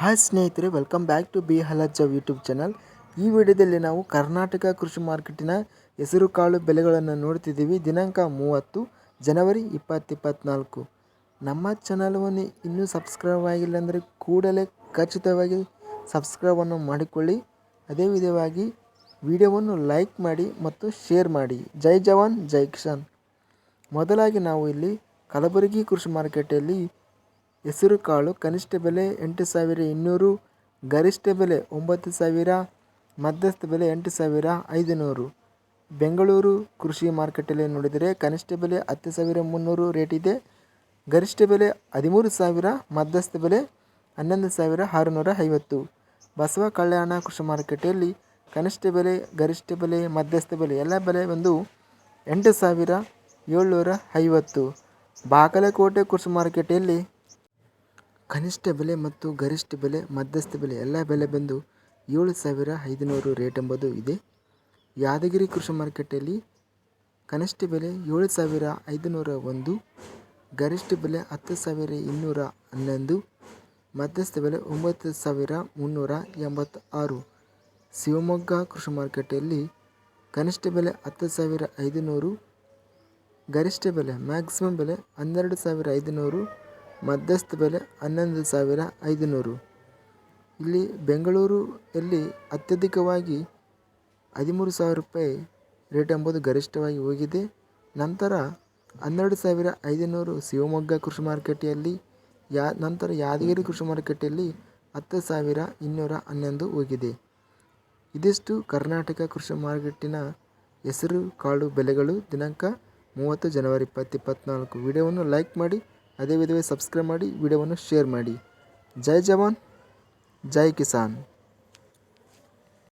Hi ಸ್ನೇಹಿತರೆ welcome back to B ಹಲಜ್ಜ YouTube channel ಈ ವಿಡಿಯೋದಲ್ಲಿ ನಾವು ಕರ್ನಾಟಕ ಕೃಷಿ ಮಾರ್ಕೆಟಿನ ಹೆಸರು ಕಾಳು ಬೆಲೆಗಳನ್ನು ನೋಡ್ತಿದ್ದೀವಿ. ದಿನಾಂಕ ಮೂವತ್ತು, ಜನವರಿ ಇಪ್ಪತ್ತಿಪ್ಪತ್ನಾಲ್ಕು. ನಮ್ಮ ಚಾನಲ್ವನ್ನು ಇನ್ನೂ ಸಬ್ಸ್ಕ್ರೈಬ್ ಆಗಿಲ್ಲ ಅಂದರೆ ಕೂಡಲೇ ಖಚಿತವಾಗಿ ಸಬ್ಸ್ಕ್ರೈಬನ್ನು ಮಾಡಿಕೊಳ್ಳಿ. ಅದೇ ವಿಧವಾಗಿ ವಿಡಿಯೋವನ್ನು ಲೈಕ್ ಮಾಡಿ ಮತ್ತು ಶೇರ್ ಮಾಡಿ. ಜೈ ಜವಾನ್, ಜೈ ಕಿಸಾನ್. ಮೊದಲಾಗಿ ನಾವು ಇಲ್ಲಿ ಕಲಬುರಗಿ ಕೃಷಿ ಮಾರ್ಕೆಟಲ್ಲಿ ಹೆಸರು ಕಾಳು ಕನಿಷ್ಠ ಬೆಲೆ ಎಂಟು ಸಾವಿರ ಇನ್ನೂರು, ಗರಿಷ್ಠ ಬೆಲೆ ಒಂಬತ್ತು ಸಾವಿರ, ಮಧ್ಯಸ್ಥ ಬೆಲೆ ಎಂಟು ಸಾವಿರ ಐದುನೂರು. ಬೆಂಗಳೂರು ಕೃಷಿ ಮಾರುಕಟ್ಟೆಯಲ್ಲಿ ನೋಡಿದರೆ ಕನಿಷ್ಠ ಬೆಲೆ ಹತ್ತು ಸಾವಿರ ಮುನ್ನೂರು ರೇಟ್ ಇದೆ, ಗರಿಷ್ಠ ಬೆಲೆ ಹದಿಮೂರು ಸಾವಿರ, ಮಧ್ಯಸ್ಥ ಬೆಲೆ ಹನ್ನೊಂದು ಸಾವಿರ ಆರುನೂರ ಐವತ್ತು. ಬಸವ ಕಲ್ಯಾಣ ಕೃಷಿ ಮಾರುಕಟ್ಟೆಯಲ್ಲಿ ಕನಿಷ್ಠ ಬೆಲೆ, ಗರಿಷ್ಠ ಬೆಲೆ, ಮಧ್ಯಸ್ಥ ಬೆಲೆ ಎಲ್ಲ ಬೆಲೆ ಒಂದು ಎಂಟು ಸಾವಿರ ಏಳ್ನೂರ ಐವತ್ತು. ಬಾಗಲಕೋಟೆ ಕೃಷಿ ಮಾರ್ಕೆಟಲ್ಲಿ ಕನಿಷ್ಠ ಬೆಲೆ ಮತ್ತು ಗರಿಷ್ಠ ಬೆಲೆ, ಮಧ್ಯಸ್ಥ ಬೆಲೆ ಎಲ್ಲ ಬೆಲೆ ಬಂದು ಏಳು ಸಾವಿರ ಐದುನೂರು ರೇಟ್ ಎಂಬುದು ಇದೆ. ಯಾದಗಿರಿ ಕೃಷಿ ಮಾರ್ಕೆಟಲ್ಲಿ ಕನಿಷ್ಠ ಬೆಲೆ ಏಳು ಸಾವಿರ ಐದುನೂರ ಒಂದು, ಗರಿಷ್ಠ ಬೆಲೆ ಹತ್ತು ಸಾವಿರ ಇನ್ನೂರ ಹನ್ನೊಂದು, ಮಧ್ಯಸ್ಥ ಬೆಲೆ ಒಂಬತ್ತು ಸಾವಿರ ಮುನ್ನೂರ ಎಂಬತ್ತ ಆರು ಶಿವಮೊಗ್ಗ ಕೃಷಿ ಮಾರ್ಕೆಟಲ್ಲಿ ಕನಿಷ್ಠ ಬೆಲೆ ಹತ್ತು ಸಾವಿರ ಐದುನೂರು, ಗರಿಷ್ಠ ಬೆಲೆ ಮ್ಯಾಕ್ಸಿಮಮ್ ಬೆಲೆ ಹನ್ನೆರಡು ಸಾವಿರ ಐದುನೂರು ಮಧ್ಯಸ್ಥ ಬೆಲೆ ಹನ್ನೊಂದು ಸಾವಿರ ಐದುನೂರು. ಇಲ್ಲಿ ಬೆಂಗಳೂರಲ್ಲಿ ಅತ್ಯಧಿಕವಾಗಿ ಹದಿಮೂರು ಸಾವಿರ ರೂಪಾಯಿ ರೇಟ್ ಎಂಬುದು ಗರಿಷ್ಠವಾಗಿ ಹೋಗಿದೆ. ನಂತರ ಹನ್ನೆರಡು ಸಾವಿರ ಐದುನೂರು ಶಿವಮೊಗ್ಗ ಕೃಷಿ ಮಾರುಕಟ್ಟೆಯಲ್ಲಿ ಯಾ, ನಂತರ ಯಾದಗಿರಿ ಕೃಷಿ ಮಾರುಕಟ್ಟೆಯಲ್ಲಿ ಹತ್ತು ಸಾವಿರ ಇನ್ನೂರ ಹನ್ನೊಂದು ಹೋಗಿದೆ. ಇದಿಷ್ಟು ಕರ್ನಾಟಕ ಕೃಷಿ ಮಾರುಕಟ್ಟಿನ ಹೆಸರು, ಕಾಳು, ಬೆಲೆಗಳು. ದಿನಾಂಕ ಮೂವತ್ತು ಜನವರಿ ಇಪ್ಪತ್ತಿಪ್ಪತ್ನಾಲ್ಕು ವಿಡಿಯೋವನ್ನು ಲೈಕ್ ಮಾಡಿ ಅದೇ ವಿಧವೇ ಸಬ್ಸ್ಕ್ರೈಬ್ ಮಾಡಿ ವಿಡಿಯೋವನ್ನು ಶೇರ್ ಮಾಡಿ. ಜೈ ಜವಾನ್ ಜೈ ಕಿಸಾನ್.